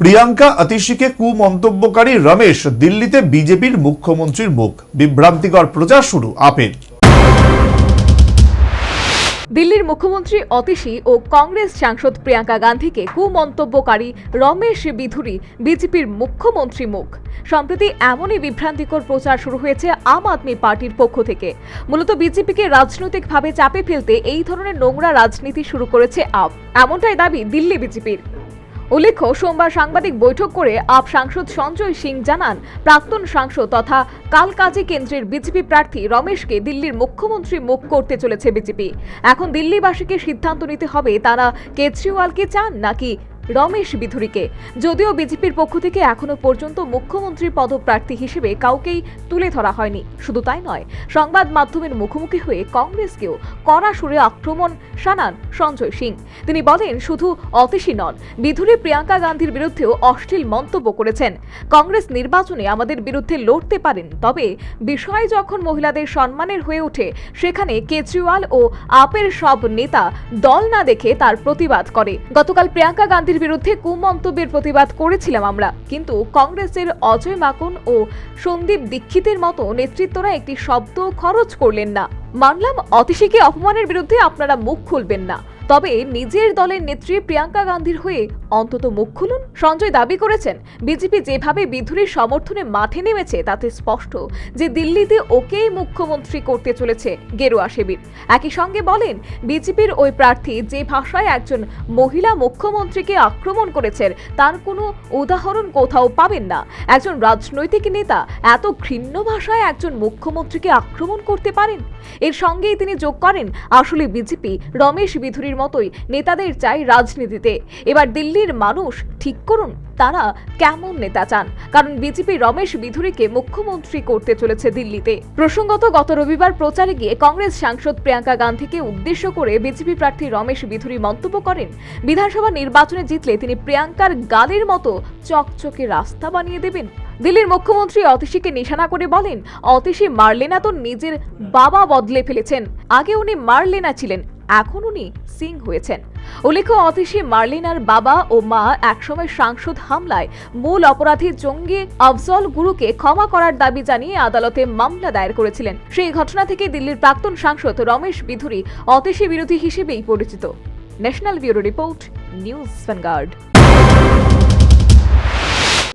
প্রিয়াঙ্কা আতিশিকে কুমন্তব্যকারী রমেশ দিল্লিতে বিজেপির মুখ্যমন্ত্রীর মুখ। বিভ্রান্তিকর প্রচার শুরু আপের দিল্লির মুখ্যমন্ত্রী অতিশী ও কংগ্রেস সাংসদ প্রিয়াঙ্কা গান্ধীকে কুমন্তব্যকারী রমেশ বিধুরি বিজেপির মুখ্যমন্ত্রী মুখ। সম্প্রতি এমনই বিভ্রান্তিকর প্রচার শুরু হয়েছে আম আদমি পার্টির পক্ষ থেকে। মূলত বিজেপিকে রাজনৈতিকভাবে চাপে ফেলতে এই ধরনের নোংরা রাজনীতি শুরু করেছে আপ এমনটাই দাবি দিল্লি বিজেপির। উল্লেখ্য, সোমবার সাংবাদিক বৈঠক করে আপ সাংসদ সঞ্জয় সিং জানান, প্রাক্তন সাংসদ তথা কালকাজি কেন্দ্রের বিজেপি প্রার্থী রমেশকে দিল্লির মুখ্যমন্ত্রী মুখ করতে চলেছে বিজেপি। এখন দিল্লিবাসীকে সিদ্ধান্ত নিতে হবে, তারা কেজরিওয়ালকে চান নাকি রমেশ বিধুরীকে। যদিও বিজেপির পক্ষ থেকে এখনও পর্যন্ত মুখ্যমন্ত্রী পদপ্রার্থী হিসেবে কাউকেই তুলে ধরা হয়নি। শুধু তাই নয়, সংবাদ মাধ্যমের মুখোমুখি হয়ে কংগ্রেসকেও কড়া সুরে আক্রমণ শানান সঞ্জয় সিং। তিনি বলেন, শুধু অতিশী নন, বিধুরী প্রিয়াঙ্কা গান্ধীর বিরুদ্ধেও অশ্লীল মন্তব্য করেছেন। কংগ্রেস নির্বাচনে আমাদের বিরুদ্ধে লড়তে পারেন, তবে বিষয় যখন মহিলাদের সম্মানের হয়ে ওঠে, সেখানে কেজরিওয়াল ও আপের সব নেতা দল না দেখে তার প্রতিবাদ করে। গতকাল প্রিয়াঙ্কা গান্ধীর বিরুদ্ধে কুমন্তব্যের প্রতিবাদ করেছিলাম আমরা। কিন্তু কংগ্রেসের অজয় মাকুন ও সন্দীপ দীক্ষিতের মতো নেতৃত্বরা একটি শব্দ খরচ করলেন না। মানলাম অতিশীকে অপমানের বিরুদ্ধে আপনারা মুখ খুলবেন না। তবে নিজের দলের নেত্রী প্রিয়াঙ্কা গান্ধীর হয়ে অন্তত মুখ খুলুন, সঞ্জয় দাবি করেছেন। বিজেপি যেভাবে বিধুরির সমর্থনে মাঠে নেমেছে, তাতে স্পষ্ট যে দিল্লিতে ওকেই মুখ্যমন্ত্রী করতে চলেছে গেরুয়া শিবির। একই সঙ্গে বলেন, বিজেপির ওই প্রার্থী যে ভাষায় একজন মহিলা মুখ্যমন্ত্রীকে আক্রমণ করেছেন, তার কোনো উদাহরণ কোথাও পাবেন না। একজন রাজনৈতিক নেতা এত ঘৃণ্য ভাষায় একজন মুখ্যমন্ত্রীকে আক্রমণ করতে পারেন? এর সঙ্গেই তিনি যোগ করেন, আসলে বিজেপি রমেশ বিধুরির মতোই নেতাদের চাই রাজনীতিতে। এবার দিল্লির মানুষ ঠিক করুন, তারা কেমন নেতা চান? কারণ বিজেপি রমেশ বিধুরীকে মুখ্যমন্ত্রী করতে চলেছে দিল্লিতে। প্রসঙ্গত, গত রবিবার প্রচারে গিয়ে কংগ্রেস সাংসদ প্রিয়াঙ্কা গান্ধীকে উদ্দেশ্য করে বিজেপি প্রার্থী রমেশ বিধুরী মন্তব্য করেন, বিধানসভা নির্বাচনে জিতলে তিনি প্রিয়াঙ্কার গালের মতো চকচকে রাস্তা বানিয়ে দেবেন। দিল্লির মুখ্যমন্ত্রী অতিশীকে নিশানা করে বলেন, অতিশী মার্লেনা তো নিজের বাবা বদলে ফেলেছেন। আগে উনি মার্লেনা ছিলেন এখন উনি সিং হয়েছেন। উল্লেখ্য অতিশী মার্লিনার বাবা ও মা একসময় সাংসদ হামলায় মূল অপরাধী জঙ্গি আফজল গুরুকে ক্ষমা করার দাবি জানিয়ে আদালতে মামলা দায়ের করেছিলেন। সেই ঘটনা থেকে দিল্লির প্রাক্তন সাংসদ রমেশ বিধুরী অতিশী বিরোধী হিসেবেই পরিচিত। National bureau report, news vanguard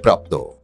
प्राप्त हो।